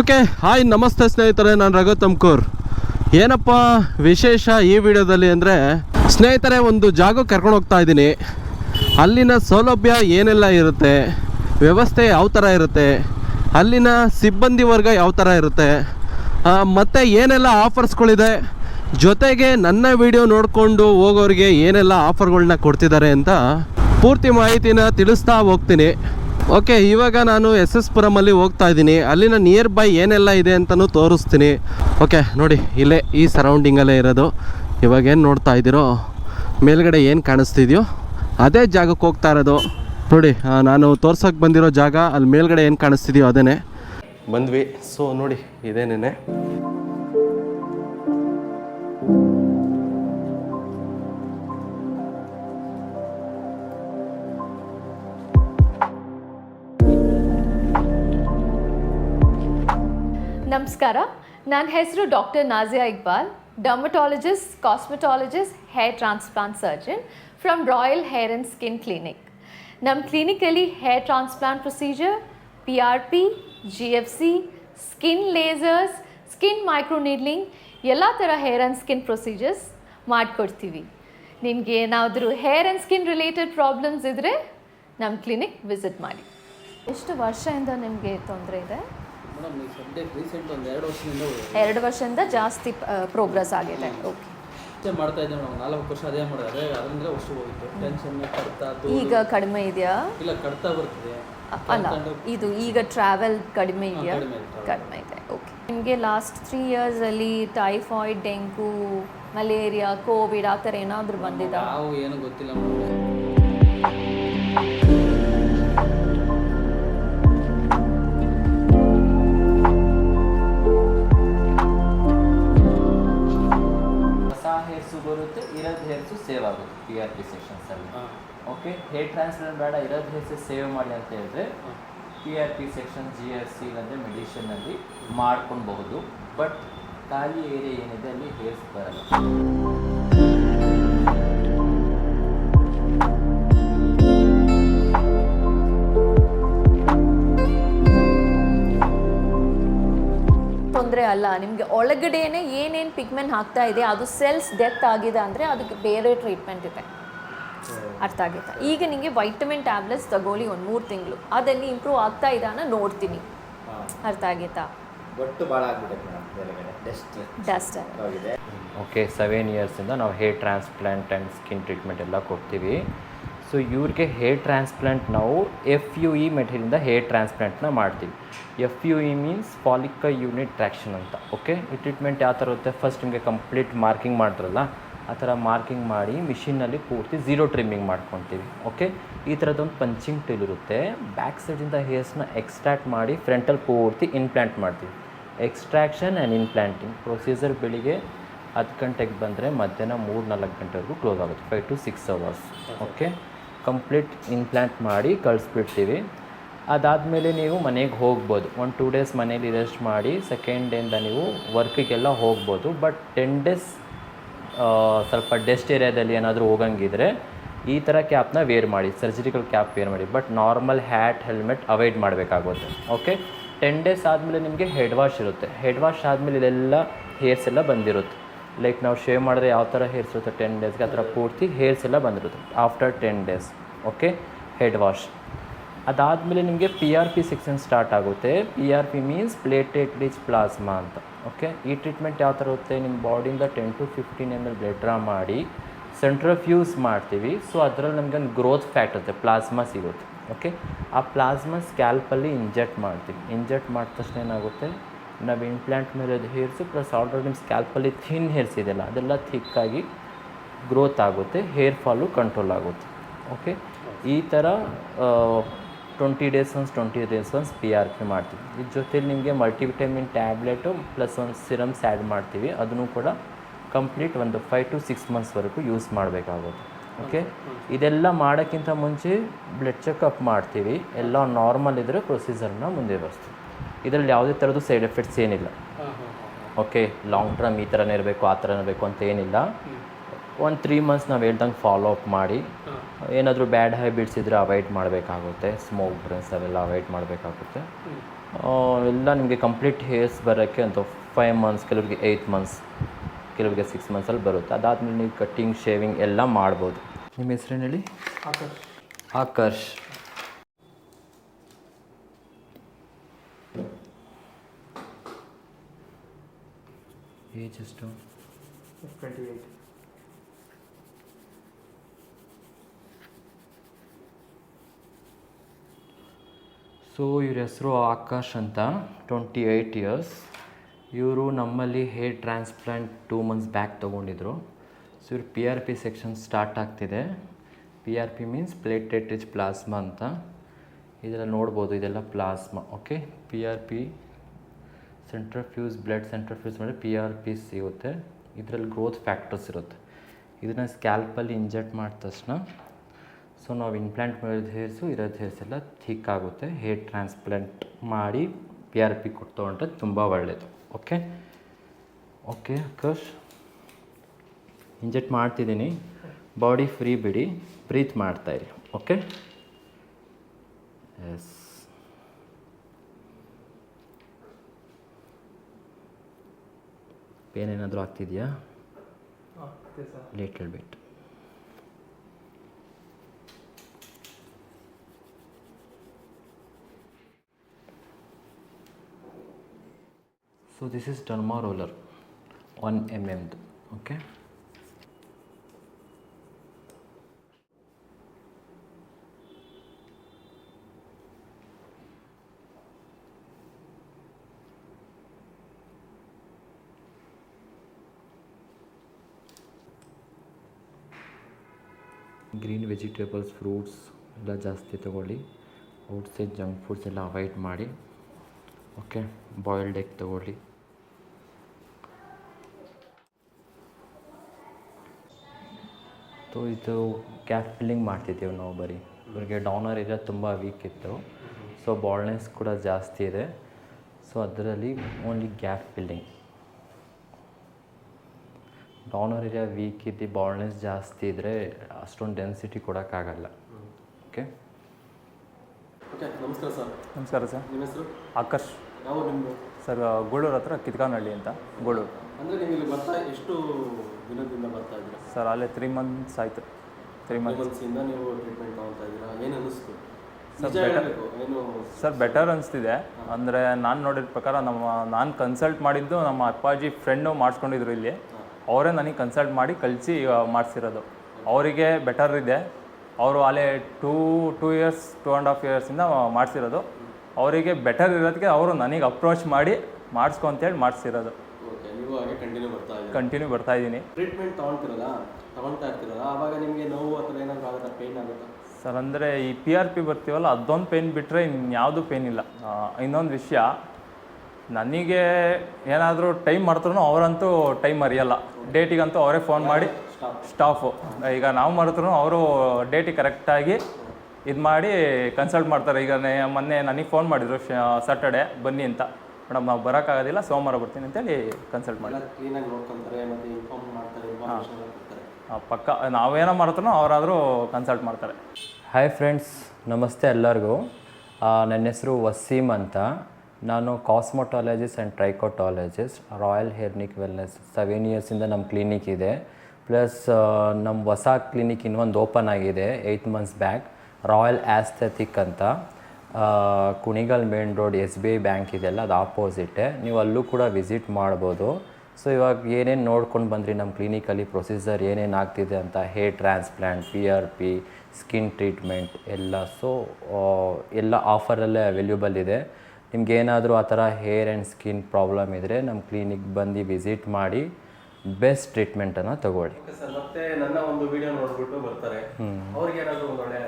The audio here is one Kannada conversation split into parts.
ಓಕೆ, ಹಾಯ್, ನಮಸ್ತೆ ಸ್ನೇಹಿತರೆ, ನಾನು ರಘು ತಮ್ಕೂರ್ ಏನಪ್ಪ ವಿಶೇಷ ಈ ವಿಡಿಯೋದಲ್ಲಿ ಅಂದರೆ, ಸ್ನೇಹಿತರೆ, ಒಂದು ಜಾಗಕ್ಕೆ ಕರ್ಕೊಂಡು ಹೋಗ್ತಾ ಇದ್ದೀನಿ. ಅಲ್ಲಿನ ಸೌಲಭ್ಯ ಏನೆಲ್ಲ ಇರುತ್ತೆ, ವ್ಯವಸ್ಥೆ ಯಾವ ಥರ ಇರುತ್ತೆ, ಅಲ್ಲಿನ ಸಿಬ್ಬಂದಿ ವರ್ಗ ಯಾವ ಥರ ಇರುತ್ತೆ ಮತ್ತು ಏನೆಲ್ಲ ಆಫರ್ಸ್ಗಳಿದೆ, ಜೊತೆಗೆ ನನ್ನ ವಿಡಿಯೋ ನೋಡಿಕೊಂಡು ಹೋಗೋರಿಗೆ ಏನೆಲ್ಲ ಆಫರ್ಗಳನ್ನ ಕೊಡ್ತಿದ್ದಾರೆ ಅಂತ ಪೂರ್ತಿ ಮಾಹಿತಿನ ತಿಳಿಸ್ತಾ ಹೋಗ್ತೀನಿ. ಓಕೆ, ಇವಾಗ ನಾನು ಎಸ್ ಎಸ್ ಪುರಮಲ್ಲಿ ಹೋಗ್ತಾ ಇದ್ದೀನಿ. ಅಲ್ಲಿನ ನಿಯರ್ ಬೈ ಏನೆಲ್ಲ ಇದೆ ಅಂತಲೂ ತೋರಿಸ್ತೀನಿ. ಓಕೆ, ನೋಡಿ, ಇಲ್ಲೇ ಈ ಸರೌಂಡಿಂಗಲ್ಲೇ ಇರೋದು. ಇವಾಗ ಏನು ನೋಡ್ತಾ ಇದ್ದೀರೋ, ಮೇಲ್ಗಡೆ ಏನು ಕಾಣಿಸ್ತಿದ್ಯೋ, ಅದೇ ಜಾಗಕ್ಕೆ ಹೋಗ್ತಾ ಇರೋದು. ನೋಡಿ ನಾನು ತೋರ್ಸೋಕ್ಕೆ ಬಂದಿರೋ ಜಾಗ, ಅಲ್ಲಿ ಮೇಲ್ಗಡೆ ಏನು ಕಾಣಿಸ್ತಿದೆಯೋ ಅದೇ ಬಂದ್ವಿ. ಸೊ ನೋಡಿ ಇದೇನೇನೆ ನಮಸ್ಕಾರ. ನನ್ನ ಹೆಸರು doctor Nazia Iqbal dermatologist cosmetologist hair transplant surgeon from Royal Hair and Skin Clinic ನಮ್ಮ ಕ್ಲಿನಿಕಲ್ಲಿ hair transplant procedure P R P G F C skin lasers skin microneedling ಎಲ್ಲ ಥರ ಹೇರ್ ಆ್ಯಂಡ್ ಸ್ಕಿನ್ ಪ್ರೊಸೀಜರ್ಸ್ ಮಾಡಿಕೊಡ್ತೀವಿ. ನಿಮಗೆ ಏನಾದರೂ hair and skin related problems ಇದ್ದರೆ ನಮ್ಮ ಕ್ಲಿನಿಕ್ ವಿಸಿಟ್ ಮಾಡಿ. ಎಷ್ಟು ವರ್ಷದಿಂದ ನಿಮಗೆ ತೊಂದರೆ ಇದೆ? ಎರಡು ವರ್ಷದಿಂದ ಜಾಸ್ತಿ ಪ್ರೋಗ್ರೆಸ್ ಆಗಿದೆ. ಓಕೆ ಅಷ್ಟೇ ಮಾಡ್ತಾ ಇದ್ದೆ ಮೇಡಮ್ ನಾಲ್ಕು ವರ್ಷ ಅದೇ ಮಾಡಿದ್ರೆ ಅದರಿಂದ ವರ್ಷ ಹೋಗಿತ್ತು ಟೆನ್ಷನ್ ಕಡ್ತಾ ಧೂಳು. ಈಗ ಕಡಿಮೆ ಇದೆಯಾ? ಇಲ್ಲ ಕಡ್ತಾ ಬರ್ತಿದೆ. ಅಲ್ಲ ಇದು ಈಗ ಟ್ರಾವೆಲ್ ಕಡಿಮೆ ಇದೆಯಾ? ಕಡಿಮೆ ಇದೆ, ಓಕೆ ನಿಮಗೆ ಲಾಸ್ಟ್ ತ್ರೀ ಇಯರ್ಸಲ್ಲಿ ಟೈಫಾಯ್ಡ್ ಡೆಂಗು ಮಲೇರಿಯಾ ಕೋವಿಡ್ ಆ ಥರ ಏನಾದರೂ ಬಂದಿದೆ? ಏನು ಗೊತ್ತಿಲ್ಲ ಓಕೆ ಟ್ರಾನ್ಸ್ಫರ್ ಬೇಡ ಇರೋದು ಹೆಸರು ಸೇವ್ ಮಾಡಿ ಅಂತ ಹೇಳಿದ್ರೆ P R P section G R C ಅಂದರೆ ಮೆಡಿಷನಲ್ಲಿ ಮಾಡ್ಕೊಳ್ಬಹುದು. ಬಟ್ ಖಾಲಿ ಏರಿಯಾ ಏನಿದೆ ಅಲ್ಲಿ ಹೇರ್ಸ್ ಬರಲ್ಲ. ತೊಂದರೆ ಅಲ್ಲ. ನಿಮಗೆ ಒಳಗಡೆನೆ ಏನೇನು ಪಿಗ್ಮೆಂಟ್ ಹಾಕ್ತಾ ಇದೆ ಅದು ಸೆಲ್ಸ್ ಡೆತ್ ಆಗಿದೆ ಅಂದರೆ ಅದಕ್ಕೆ ಬೇರೆ ಟ್ರೀಟ್ಮೆಂಟ್ ಇದೆ. ಅರ್ಥ ಆಗುತ್ತಾ. ಈಗ ನಿಮಗೆ ವೈಟಮಿನ್ ಟ್ಯಾಬ್ಲೆಟ್ಸ್ ತಗೊಳ್ಳಿ ಒಂದು ಮೂರು ತಿಂಗಳು. ಅದಲ್ಲಿ ಇಂಪ್ರೂವ್ ಆಗ್ತಾ ಇದ್ದಾನ ನೋಡ್ತೀನಿ. ಅರ್ಥ ಆಗಿತ್ತಾ? ಒಟ್ಟು ಭಾಳ ಡಸ್ಟ್ ಆಗಿದೆ ಓಕೆ ಸೆವೆನ್ ಇಯರ್ಸಿಂದ ನಾವು hair transplant and skin treatment ಎಲ್ಲ ಕೊಡ್ತೀವಿ. ಸೊ ಇವ್ರಿಗೆ ಹೇರ್ ಟ್ರಾನ್ಸ್ಪ್ಲಾಂಟ್ ನಾವು ಎಫ್ ಯು ಇ ಮೆಟೀರಿಯಲಿಂದ ಹೇರ್ ಟ್ರಾನ್ಸ್ಪ್ಲಾಂಟ್ನ ಮಾಡ್ತೀವಿ. F U E means follicle unit traction ಅಂತ. ಓಕೆ ಈ ಟ್ರೀಟ್ಮೆಂಟ್ ಯಾವ ಥರ ಇರುತ್ತೆ? ಫಸ್ಟ್ ನಿಮಗೆ ಕಂಪ್ಲೀಟ್ ಮಾರ್ಕಿಂಗ್ ಮಾಡ್ತಾರಲ್ಲ ಆ ಥರ ಮಾರ್ಕಿಂಗ್ ಮಾಡಿ ಮಿಷಿನಲ್ಲಿ ಪೂರ್ತಿ ಝೀರೋ ಟ್ರಿಮ್ಮಿಂಗ್ ಮಾಡ್ಕೊತೀವಿ, ಓಕೆ? ಈ ಥರದೊಂದು ಪಂಚಿಂಗ್ ಟೂಲ್ ಇರುತ್ತೆ. ಬ್ಯಾಕ್ ಸೈಡಿಂದ ಹೇರ್ಸ್ನ ಎಕ್ಸ್ಟ್ರಾಕ್ಟ್ ಮಾಡಿ ಫ್ರಂಟಲ್ಲಿ ಪೂರ್ತಿ ಇನ್ಪ್ಲ್ಯಾಂಟ್ ಮಾಡ್ತೀವಿ. ಎಕ್ಸ್ಟ್ರಾಕ್ಷನ್ ಆ್ಯಂಡ್ ಇನ್ಪ್ಲ್ಯಾಂಟಿಂಗ್ ಪ್ರೊಸೀಜರ್ ಬೆಳಿಗ್ಗೆ ಹತ್ತು ಗಂಟೆಗೆ ಬಂದರೆ ಮಧ್ಯಾಹ್ನ ಮೂರು ನಾಲ್ಕು ಗಂಟೆವರೆಗೂ ಕ್ಲೋಸ್ ಆಗುತ್ತೆ five to six hours okay? Complete implant ಮಾಡಿ ಕಳಿಸ್ಬಿಡ್ತೀವಿ. ಅದಾದಮೇಲೆ ನೀವು ಮನೆಗೆ ಹೋಗ್ಬೋದು. ಒಂದು ಟೂ ಡೇಸ್ ಮನೇಲಿ ರೆಸ್ಟ್ ಮಾಡಿ ಸೆಕೆಂಡ್ ಡೇಯಿಂದ ನೀವು ವರ್ಕಿಗೆಲ್ಲ ಹೋಗ್ಬೋದು. ಬಟ್ ಟೆನ್ ಡೇಸ್ ಸ್ವಲ್ಪ ಡೆಸ್ಟ್ ಏರಿಯಾದಲ್ಲಿ ಏನಾದರೂ ಹೋಗಂಗಿದ್ರೆ ಈ ಥರ ಕ್ಯಾಪ್ನ ವೇರ್ ಮಾಡಿ ಸರ್ಜಿಕಲ್ ಕ್ಯಾಪ್ ವೇರ್ ಮಾಡಿ but normal hat helmet avoid ಮಾಡಬೇಕಾಗುತ್ತೆ ಓಕೆ ಟೆನ್ ಡೇಸ್ ಆದಮೇಲೆ ನಿಮಗೆ ಹೆಡ್ ವಾಶ್ ಇರುತ್ತೆ. ಹೆಡ್ ವಾಶ್ ಆದಮೇಲೆ ಇದೆಲ್ಲ ಹೇರ್ಸ್ ಎಲ್ಲ ಬಂದಿರುತ್ತೆ. ಲೈಕ್ ನಾವು ಶೇವ್ ಮಾಡಿದ್ರೆ ಯಾವ ಥರ ಹೇರ್ಸ್ ಇರುತ್ತೆ? ಟೆನ್ ಡೇಸ್ಗೆ ಆ ಥರ ಪೂರ್ತಿ ಹೇರ್ಸ್ ಎಲ್ಲ ಬಂದಿರುತ್ತೆ. After ten days okay head wash ಅದಾದಮೇಲೆ ನಿಮಗೆ P R P section start ಆಗುತ್ತೆ. P R P means platelet rich plasma ಅಂತ. ಓಕೆ ಈ ಟ್ರೀಟ್ಮೆಂಟ್ ಯಾವ ಥರ ಇರುತ್ತೆ? ನಿಮ್ಮ ಬಾಡಿಯಿಂದ ten to fifteen M L blood draw ಮಾಡಿ ಸೆಂಟ್ರಫ್ಯೂಸ್ ಮಾಡ್ತೀವಿ. ಸೊ ಅದರಲ್ಲಿ ನಮಗೆ ಒಂದು ಗ್ರೋತ್ ಫ್ಯಾಟ್ ಇರುತ್ತೆ. ಪ್ಲಾಸ್ಮಾ ಸಿಗುತ್ತೆ. ಓಕೆ ಆ ಪ್ಲಾಸ್ಮಾ ಸ್ಕ್ಯಾಲ್ಪಲ್ಲಿ ಇಂಜೆಕ್ಟ್ ಮಾಡ್ತೀವಿ. ಇಂಜೆಕ್ಟ್ ಮಾಡಿದ ತಕ್ಷಣ ಏನಾಗುತ್ತೆ? ನಾವು ಇಂಪ್ಲಾಂಟ್ ಮೇಲೆ ಹೇರ್ಸು ಪ್ಲಸ್ ಆಲ್ರೆಡಿ ನಿಮ್ಮ ಸ್ಕ್ಯಾಲ್ಪಲ್ಲಿ ಥಿನ್ ಹೇರ್ಸ್ ಇದೆಯಲ್ಲ, ಅದೆಲ್ಲ ಥಿಕ್ಕಾಗಿ ಗ್ರೋತ್ ಆಗುತ್ತೆ. ಹೇರ್ ಫಾಲು ಕಂಟ್ರೋಲ್ ಆಗುತ್ತೆ. ಓಕೆ ಈ ಥರ twenty days once twenty days once P R P ಮಾಡ್ತೀವಿ. ಇದ್ರ ಜೊತೆಲಿ ನಿಮಗೆ ಮಲ್ಟಿವಿಟಮಿನ್ ಟ್ಯಾಬ್ಲೆಟು ಪ್ಲಸ್ ಒಂದು ಸಿರಮ್ಸ್ ಆ್ಯಡ್ ಮಾಡ್ತೀವಿ. ಅದನ್ನು ಕೂಡ ಕಂಪ್ಲೀಟ್ ಒಂದು ಫೈವ್ ಟು ಸಿಕ್ಸ್ ಮಂತ್ಸ್ವರೆಗೂ ಯೂಸ್ ಮಾಡಬೇಕಾಗುತ್ತೆ. ಓಕೆ ಇದೆಲ್ಲ ಮಾಡೋಕ್ಕಿಂತ ಮುಂಚೆ ಬ್ಲಡ್ ಚೆಕಪ್ ಮಾಡ್ತೀವಿ. ಎಲ್ಲ ನಾರ್ಮಲ್ ಇದ್ದರೆ ಪ್ರೊಸೀಜರ್ನ ಬರ್ತೀವಿ ಇದರಲ್ಲಿ ಯಾವುದೇ ಥರದ್ದು ಸೈಡ್ ಎಫೆಕ್ಟ್ಸ್ ಏನಿಲ್ಲ. ಓಕೆ ಲಾಂಗ್ ಟರ್ಮ್ ಈ ಥರನೇ ಇರಬೇಕು ಆ ಥರನೇ ಇರಬೇಕು ಅಂತ ಏನಿಲ್ಲ. ಒಂದು ತ್ರೀ ಮಂತ್ಸ್ ನಾವು ಹೇಳ್ದಂಗೆ ಫಾಲೋ ಅಪ್ ಮಾಡಿ. ಏನಾದರೂ ಬ್ಯಾಡ್ ಹ್ಯಾಬಿಟ್ಸ್ ಇದ್ದರೆ ಅವಾಯ್ಡ್ ಮಾಡಬೇಕಾಗುತ್ತೆ. ಸ್ಮೋಕ್ ಡ್ರಿಂಕ್ಸ್ ಅವೆಲ್ಲ ಅವಾಯ್ಡ್ ಮಾಡಬೇಕಾಗುತ್ತೆ. ಎಲ್ಲ ನಿಮಗೆ ಕಂಪ್ಲೀಟ್ ಹೇರ್ಸ್ ಬರೋಕ್ಕೆ ಅಂತ ಫೈವ್ ಮಂತ್ಸ್ ಕೆಲವರಿಗೆ ಏಯ್ಟ್ ಮಂತ್ಸ್ ಕೆಲವರಿಗೆ ಸಿಕ್ಸ್ ಮಂತ್ಸಲ್ಲಿ ಬರುತ್ತೆ. ಅದಾದಮೇಲೆ ನೀವು ಕಟ್ಟಿಂಗ್ ಶೇವಿಂಗ್ ಎಲ್ಲ ಮಾಡ್ಬೋದು. ನಿಮ್ಮ ಹೆಸ್ರೇನು ಹೇಳಿ? ಆಕರ್ಷ್ ಏಜ್ ಎಷ್ಟು? ಸೊ ಇವ್ರ ಹೆಸರು ಆಕಾಶ್ ಅಂತ ಟ್ವೆಂಟಿ ಏಯ್ಟ್ ಇಯರ್ಸ್ ಇವರು ನಮ್ಮಲ್ಲಿ hair transplant two months back ತೊಗೊಂಡಿದ್ರು. So ಇವ್ರು P R P section start ಆಗ್ತಿದೆ. P R P means platelet rich plasma ಅಂತ. ಇದೆಲ್ಲ ನೋಡ್ಬೋದು, ಇದೆಲ್ಲ plasma okay P R P centrifuge blood centrifuge ಮಾಡಿ ಪಿ ಆರ್ ಪಿ ಸಿಗುತ್ತೆ. ಇದರಲ್ಲಿ ಗ್ರೋತ್ ಫ್ಯಾಕ್ಟರ್ಸ್ ಇರುತ್ತೆ. ಇದನ್ನು ಸ್ಕ್ಯಾಲ್ಪಲ್ಲಿ ಇಂಜೆಕ್ಟ್ ಮಾಡಿದ ತಕ್ಷಣ ಸೊ ನಾವು ಇಂಪ್ಲಾಂಟ್ ಮಾಡಿದ ಹೇರ್ಸು ಇರೋದು ಹೇರ್ಸ್ ಎಲ್ಲ ಥಿಕ್ ಆಗುತ್ತೆ. ಹೇರ್ ಟ್ರಾನ್ಸ್ಪ್ಲಾಂಟ್ ಮಾಡಿ ಪಿ ಆರ್ ಪಿ ಕೊಟ್ಟು ತೊಗೊಂಡ್ರೆ ತುಂಬ ಒಳ್ಳೆಯದು ಓಕೆ ಓಕೆ ಕಶ್ ಇಂಜೆಕ್ಟ್ ಮಾಡ್ತಿದ್ದೀನಿ. ಬಾಡಿ ಫ್ರೀ ಬಿಡಿ. ಬ್ರೀತ್ ಇರಿ. ಓಕೆ ಎಸ್ ಪೇನ್ ಏನಾದರೂ ಆಗ್ತಿದೆಯಾ? Little bit so this is derma roller one M ಎಮ್ದು okay green vegetables fruits ಎಲ್ಲ ಜಾಸ್ತಿ ತಗೊಳ್ಳಿ. ಔಟ್ಸೈಡ್ ಜಂಕ್ ಫುಡ್ಸ್ ಎಲ್ಲ ಅವಾಯ್ಡ್ ಮಾಡಿ ಓಕೆ ಬಾಯ್ಲ್ಡ್ ಎಗ್ ತಗೊಳ್ಳಿ. ಸೊ ಇದು ಗ್ಯಾಪ್ ಫಿಲ್ಲಿಂಗ್ ಮಾಡ್ತಿದ್ದೀವಿ ನಾವು ಬರೀ. ಇವ್ರಿಗೆ ಡೌನರ್ ಏರಿಯಾ ತುಂಬ ವೀಕ್ ಇತ್ತು. ಸೊ ಬಾಲ್ನೆಸ್ ಕೂಡ ಜಾಸ್ತಿ ಇದೆ. ಸೊ ಅದರಲ್ಲಿ only gap filling donor area weak ಇದ್ದು ಬಾಲ್ನೆಸ್ ಜಾಸ್ತಿ ಇದ್ದರೆ ಅಷ್ಟೊಂದು ಡೆನ್ಸಿಟಿ ಕೊಡೋಕ್ಕಾಗಲ್ಲ ಓಕೆ ಓಕೆ ನಮಸ್ಕಾರ ಸರ್. ನಮಸ್ಕಾರ ಸರ್. ನಿಮ್ಮ ಹೆಸರು? ಆಕರ್ಷ್ ಯಾವ ನಿಮ್ಮದು ಸರ್ ಗೋಳೂರು ಹತ್ರ ಕಿತ್ಕಾನಹಳ್ಳಿ ಅಂತ. ಗೋಳೂರು. ಅಂದರೆ ನೀವು ಇಲ್ಲಿ ಬರ್ತಾ ಎಷ್ಟು ದಿನದಿಂದ ಬರ್ತಾ ಇದ್ದೀರಾ? ಸರ್ ಅಲ್ಲೇ ತ್ರೀ ಮಂತ್ಸ್ ಆಯಿತು. ತ್ರೀ ಮಂತ್ಸ್ ಮಂತ್ಸಿಂದ ನೀವು ಟ್ರೀಟ್ಮೆಂಟ್ ತಗೊಳ್ತಾ ಇದ್ದೀರಾ? ಏನು ಅನ್ನಿಸ್ತು? ನಿಜ ಏನು ಸರ್ ಬೆಟರ್ ಅನಿಸ್ತಿದೆ. ಅಂದರೆ ನಾನು ನೋಡಿದ ಪ್ರಕಾರ ನಮ್ಮ ನಾನು ಕನ್ಸಲ್ಟ್ ಮಾಡಿದ್ದು ನಮ್ಮ ಅಪ್ಪಾಜಿ ಫ್ರೆಂಡು ಮಾಡಿಸ್ಕೊಂಡಿದ್ರು ಇಲ್ಲಿ. ಅವರೇ ನನಗೆ ಕನ್ಸಲ್ಟ್ ಮಾಡಿ ಕಳಿಸಿ ಮಾಡಿಸಿರೋದು. ಅವರಿಗೆ ಬೆಟರ್ ಇದೆ. ಅವರು ಅಲ್ಲೇ two two years two and half ಇಯರ್ಸಿಂದ ಮಾಡಿಸಿರೋದು. ಅವರಿಗೆ ಬೆಟರ್ ಇರೋದಕ್ಕೆ ಅವರು ನನಗೆ ಅಪ್ರೋಚ್ ಮಾಡಿ ಮಾಡಿಸ್ಕೊ ಅಂತೇಳಿ ಮಾಡಿಸಿರೋದು. ಕಂಟಿನ್ಯೂ ಬರ್ತಾ ಇದ್ದೀರಾ ಕಂಟಿನ್ಯೂ ಬರ್ತಾ ಇದ್ದೀನಿ. ಟ್ರೀಟ್ಮೆಂಟ್ ತೊಗೊಳ್ತಿರಲ್ಲ ತಗೊಳ್ತಾ ಇರ್ತೀರಲ್ಲ ಆವಾಗ ನಿಮಗೆ ನೋವು ಅಥವಾ ಏನಾದರೂ ಆಗುತ್ತಾ? ಪೇಯ್ನ್ ಆಗುತ್ತಾ? ಸರ್ ಅಂದರೆ ಈ ಪಿ ಆರ್ ಪಿ ಬರ್ತೀವಲ್ಲ ಅದೊಂದು ಪೇನ್ ಬಿಟ್ಟರೆ ಇನ್ಯಾವುದು ಪೇನ್ ಇಲ್ಲ. ಇನ್ನೊಂದು ವಿಷಯ ನನಗೆ ಏನಾದರೂ ಟೈಮ್ ಮಾಡಿದ್ರು ಅವರಂತೂ ಟೈಮ್ ಮರೆಯಲ್ಲ ಡೇಟಿಗಂತೂ ಅವರೇ ಫೋನ್ ಮಾಡಿ ಸ್ಟಾಫು ಈಗ ನಾವು ಮಾಡಿದ್ರು ಅವರು ಡೇಟಿಗೆ ಕರೆಕ್ಟಾಗಿ ಇದು ಮಾಡಿ ಕನ್ಸಲ್ಟ್ ಮಾಡ್ತಾರೆ. ಈಗ ಮೊನ್ನೆ ನನಗೆ ಫೋನ್ ಮಾಡಿದರು ಸ್ಯಾಟರ್ಡೆ ಬನ್ನಿ ಅಂತ. ಮೇಡಮ್ ನಾವು ಬರೋಕ್ಕಾಗೋದಿಲ್ಲ ಸೋಮವಾರ ಬರ್ತೀನಿ ಅಂತೇಳಿ ಕನ್ಸಲ್ಟ್ ಮಾಡಿ. ಕ್ಲೀನಾಗಿ ನೋಡ್ಕೊಂತಾರೆ ಮತ್ತು ಇನ್ಫಾರ್ಮ್ ಮಾಡ್ತಾರೆ ಪಕ್ಕ ನಾವೇನೋ ಮಾಡ್ತಾರೋ ಅವರಾದರೂ ಕನ್ಸಲ್ಟ್ ಮಾಡ್ತಾರೆ. ಹಾಯ್ ಫ್ರೆಂಡ್ಸ್ ನಮಸ್ತೆ ಎಲ್ಲರಿಗೂ. ನನ್ನ ಹೆಸರು ವಸೀಮ್ ಅಂತ. ನಾನು cosmetologist and trichologist royal ಹೇರ್ನಿಕ್ wellness seven ಇಯರ್ಸಿಂದ ನಮ್ಮ ಕ್ಲಿನಿಕ್ ಇದೆ. ಪ್ಲಸ್ ನಮ್ಮ ಹೊಸ ಕ್ಲಿನಿಕ್ ಇನ್ನೊಂದು ಓಪನ್ ಆಗಿದೆ eight months back Royal Aesthetic ಅಂತ. Kunigal main road S B I bank ಇದೆಲ್ಲ ಅದು ಆಪೋಸಿಟ್. ನೀವು ಅಲ್ಲೂ ಕೂಡ ವಿಸಿಟ್ ಮಾಡ್ಬೋದು. ಸೊ ಇವಾಗ ಏನೇನು ನೋಡ್ಕೊಂಡು ಬಂದ್ರಿ ನಮ್ಮ ಕ್ಲಿನಿಕಲ್ಲಿ? ಪ್ರೊಸೀಜರ್ ಏನೇನು ಆಗ್ತಿದೆ ಅಂತ hair transplant P R P skin treatment ಎಲ್ಲ. ಸೊ ಎಲ್ಲ ಆಫರಲ್ಲೇ ಅವೈಲೇಬಲ್ ಇದೆ. ನಿಮ್ಗೆ ಏನಾದರೂ ಆ ಥರ ಹೇರ್ ಆ್ಯಂಡ್ ಸ್ಕಿನ್ ಪ್ರಾಬ್ಲಮ್ ಇದ್ದರೆ ನಮ್ಮ ಕ್ಲಿನಿಕ್ ಬಂದು ವಿಸಿಟ್ ಮಾಡಿ ಬೆಸ್ಟ್ ಟ್ರೀಟ್ಮೆಂಟನ್ನು ತಗೊಳ್ಳಿ. ಮತ್ತೆ ನನ್ನ ಒಂದು ವಿಡಿಯೋ ನೋಡ್ಬಿಟ್ಟು ಬರ್ತಾರೆ. ಅವ್ರಿಗೆ ಏನಾದರೂ ಒಳ್ಳೆ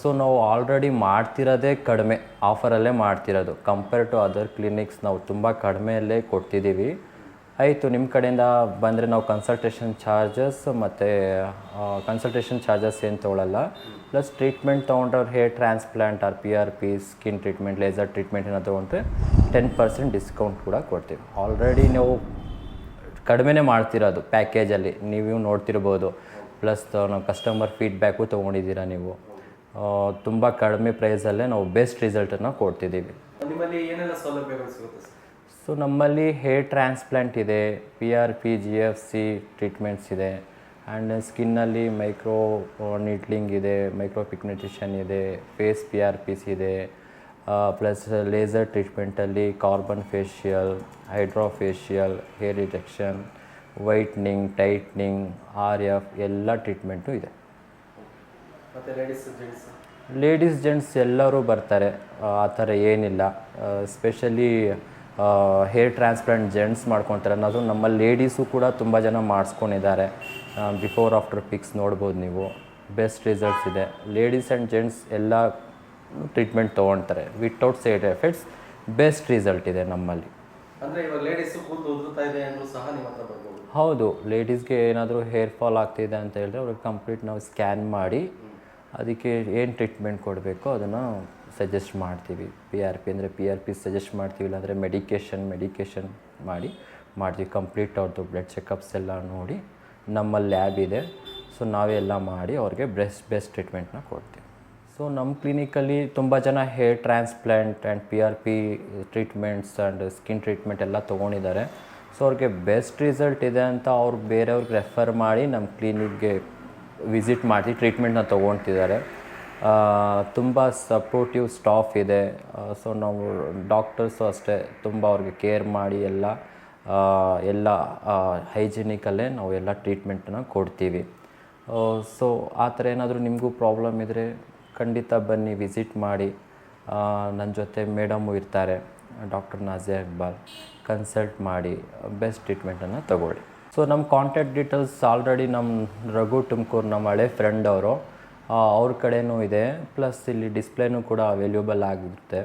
ಸೊ ನಾವು ಆಲ್ರೆಡಿ ಮಾಡ್ತಿರೋದೇ ಕಡಿಮೆ. ಆಫರಲ್ಲೇ ಮಾಡ್ತಿರೋದು. ಕಂಪೇರ್ ಟು ಅದರ್ ಕ್ಲಿನಿಕ್ಸ್ ನಾವು ತುಂಬ ಕಡಿಮೆಯಲ್ಲೇ ಕೊಡ್ತಿದ್ದೀವಿ. ಆಯಿತು ನಿಮ್ಮ ಕಡೆಯಿಂದ ಬಂದರೆ ನಾವು ಕನ್ಸಲ್ಟೇಷನ್ ಚಾರ್ಜಸ್ ಮತ್ತು ಕನ್ಸಲ್ಟೇಷನ್ ಚಾರ್ಜಸ್ ಏನು ತೊಗೊಳಲ್ಲ. ಪ್ಲಸ್ ಟ್ರೀಟ್ಮೆಂಟ್ ತೊಗೊಂಡ್ರೆ hair transplant or P R P skin treatment laser treatment ಏನೋ ತೊಗೊಂಡ್ರೆ ಟೆನ್ ಪರ್ಸೆಂಟ್ ಡಿಸ್ಕೌಂಟ್ ಕೂಡ ಕೊಡ್ತೀವಿ. ಆಲ್ರೆಡಿ ನಾವು ಕಡಿಮೆನೇ ಮಾಡ್ತಿರೋದು ಪ್ಯಾಕೇಜಲ್ಲಿ ನೀವು ನೋಡ್ತಿರ್ಬೋದು. ಪ್ಲಸ್ ನಮ್ಮ ಕಸ್ಟಮರ್ ಫೀಡ್ಬ್ಯಾಕು ತೊಗೊಂಡಿದ್ದೀರಾ ನೀವು. ತುಂಬ ಕಡಿಮೆ ಪ್ರೈಸಲ್ಲೇ ನಾವು ಬೆಸ್ಟ್ ರಿಸಲ್ಟನ್ನು ಕೊಡ್ತಿದ್ದೀವಿ. ನಿಮ್ಮಲ್ಲಿ ಏನೆಲ್ಲ ಸೌಲಭ್ಯಗಳು ಸಿಗುತ್ತೆ ಸರ್? ಸೊ ನಮ್ಮಲ್ಲಿ ಹೇರ್ ಟ್ರಾನ್ಸ್ಪ್ಲಾಂಟ್ ಇದೆ P R P G F C treatments ಇದೆ ಆ್ಯಂಡ್ ಸ್ಕಿನ್ನಲ್ಲಿ ಮೈಕ್ರೋ ನೀಟ್ಲಿಂಗ್ ಇದೆ ಮೈಕ್ರೋ ಪಿಗ್ನೆಟಿಷನ್ ಇದೆ face P R P C ಇದೆ plus laser ಟ್ರೀಟ್ಮೆಂಟಲ್ಲಿ carbon facial hydro facial hair reduction whitening tightening R F ಎಲ್ಲ ಟ್ರೀಟ್ಮೆಂಟು ಇದೆ. ಲೇಡೀಸ್ ಜೆಂಟ್ಸ್ ಎಲ್ಲರೂ ಬರ್ತಾರೆ. ಆ ಆ ಥರ ಏನಿಲ್ಲ. ಸ್ಪೆಷಲಿ ಹೇರ್ ಟ್ರಾನ್ಸ್ಪ್ಲಾಂಟ್ ಜೆಂಟ್ಸ್ ಮಾಡ್ಕೊತಾರೆ ಅನ್ನೋದು ನಮ್ಮ ಲೇಡೀಸು ಕೂಡ ತುಂಬ ಜನ ಮಾಡಿಸ್ಕೊಂಡಿದ್ದಾರೆ. ಬಿಫೋರ್ ಆಫ್ಟರ್ ಪಿಕ್ಸ್ ನೋಡ್ಬೋದು ನೀವು. ಬೆಸ್ಟ್ ರಿಸಲ್ಟ್ಸ್ ಇದೆ. ಲೇಡೀಸ್ ಆ್ಯಂಡ್ ಜೆಂಟ್ಸ್ ಎಲ್ಲ ಟ್ರೀಟ್ಮೆಂಟ್ ತೊಗೊಳ್ತಾರೆ. Without side effects best result ಇದೆ ನಮ್ಮಲ್ಲಿ. ಅಂದರೆ ಇವಾಗ ಲೇಡೀಸು ಕೂತು ಉದುರ್ತಾ ಇದೆ ಅಂದ್ರೂ ಸಹ ನಿಮ್ಮ ಹತ್ರ ಬರ್ಬೋದು. ಹೌದು ಲೇಡೀಸ್ಗೆ ಏನಾದರೂ ಹೇರ್ ಫಾಲ್ ಆಗ್ತಿದೆ ಅಂತ ಹೇಳಿದ್ರೆ ಅವ್ರಿಗೆ ಕಂಪ್ಲೀಟ್ ನಾವು ಸ್ಕ್ಯಾನ್ ಮಾಡಿ, ಅದಕ್ಕೆ ಏನು ಟ್ರೀಟ್ಮೆಂಟ್ ಕೊಡಬೇಕೋ ಅದನ್ನು ಸಜೆಸ್ಟ್ ಮಾಡ್ತೀವಿ. ಪಿ ಆರ್ ಪಿ ಅಂದರೆ ಪಿ ಆರ್ ಪಿ ಸಜೆಸ್ಟ್ ಮಾಡ್ತೀವಿ, ಇಲ್ಲಾಂದರೆ ಮೆಡಿಕೇಷನ್ ಮೆಡಿಕೇಷನ್ ಮಾಡಿ, ಮಾಡ್ತೀವಿ. ಕಂಪ್ಲೀಟ್ ಅವ್ರದ್ದು ಬ್ಲಡ್ ಚೆಕಪ್ಸ್ ಎಲ್ಲ ನೋಡಿ ನಮ್ಮ ಲ್ಯಾಬ್ ಇದೆ. ಸೊ ನಾವೆಲ್ಲ ಮಾಡಿ ಅವ್ರಿಗೆ ಬೆಸ್ಟ್ ಬೆಸ್ಟ್ ಟ್ರೀಟ್ಮೆಂಟ್ನ ಕೊಡ್ತೀವಿ. ಸೊ ನಮ್ಮ ಕ್ಲಿನಿಕಲ್ಲಿ ತುಂಬ ಜನ hair transplant and P R P treatments and skin treatment ಎಲ್ಲ ತೊಗೊಂಡಿದ್ದಾರೆ. ಸೊ ಅವ್ರಿಗೆ ಬೆಸ್ಟ್ ರಿಸಲ್ಟ್ ಇದೆ ಅಂತ ಅವ್ರು ಬೇರೆಯವ್ರಿಗೆ ರೆಫರ್ ಮಾಡಿ ನಮ್ಮ ಕ್ಲಿನಿಕ್ಗೆ ವಿಸಿಟ್ ಮಾಡಿ ಟ್ರೀಟ್ಮೆಂಟ್ನ ತೊಗೊಳ್ತಿದ್ದಾರೆ. ತುಂಬ ಸಪೋರ್ಟಿವ್ ಸ್ಟಾಫ್ ಇದೆ. ಸೊ ನಾವು ಡಾಕ್ಟರ್ಸು ಅಷ್ಟೇ ತುಂಬ ಅವ್ರಿಗೆ ಕೇರ್ ಮಾಡಿ ಎಲ್ಲ ಎಲ್ಲ ಹೈಜಿನಿಕಲ್ಲೇ ನಾವು ಎಲ್ಲ ಟ್ರೀಟ್ಮೆಂಟನ್ನ ಕೊಡ್ತೀವಿ. ಸೊ ಆ ಥರ ಏನಾದರೂ ನಿಮಗೂ ಪ್ರಾಬ್ಲಮ್ ಇದ್ದರೆ ಖಂಡಿತ ಬನ್ನಿ ವಿಸಿಟ್ ಮಾಡಿ. ನನ್ನ ಜೊತೆ ಮೇಡಮು ಇರ್ತಾರೆ. ಡಾಕ್ಟರ್ ನಾಜಿಯಾ ಇಕ್ಬಾಲ್ ಕನ್ಸಲ್ಟ್ ಮಾಡಿ ಬೆಸ್ಟ್ ಟ್ರೀಟ್ಮೆಂಟನ್ನು ತಗೊಳ್ಳಿ. ಸೊ ನಮ್ಮ ಕಾಂಟ್ಯಾಕ್ಟ್ ಡೀಟೇಲ್ಸ್ ಆಲ್ರೆಡಿ ನಮ್ಮ ರಘು ತುಮಕೂರು ನಮ್ಮ ಹಳೆ ಫ್ರೆಂಡ್ ಅವರು. ಅವ್ರ ಕಡೆನೂ ಇದೆ. ಪ್ಲಸ್ ಇಲ್ಲಿ ಡಿಸ್ಪ್ಲೇನೂ ಕೂಡ ಅವೈಲೇಬಲ್ ಆಗಿರುತ್ತೆ.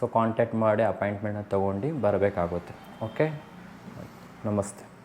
ಸೊ ಕಾಂಟ್ಯಾಕ್ಟ್ ಮಾಡಿ ಅಪಾಯಿಂಟ್ಮೆಂಟನ್ನ ತೊಗೊಂಡು ಬರಬೇಕಾಗುತ್ತೆ. ಓಕೆ ನಮಸ್ತೆ.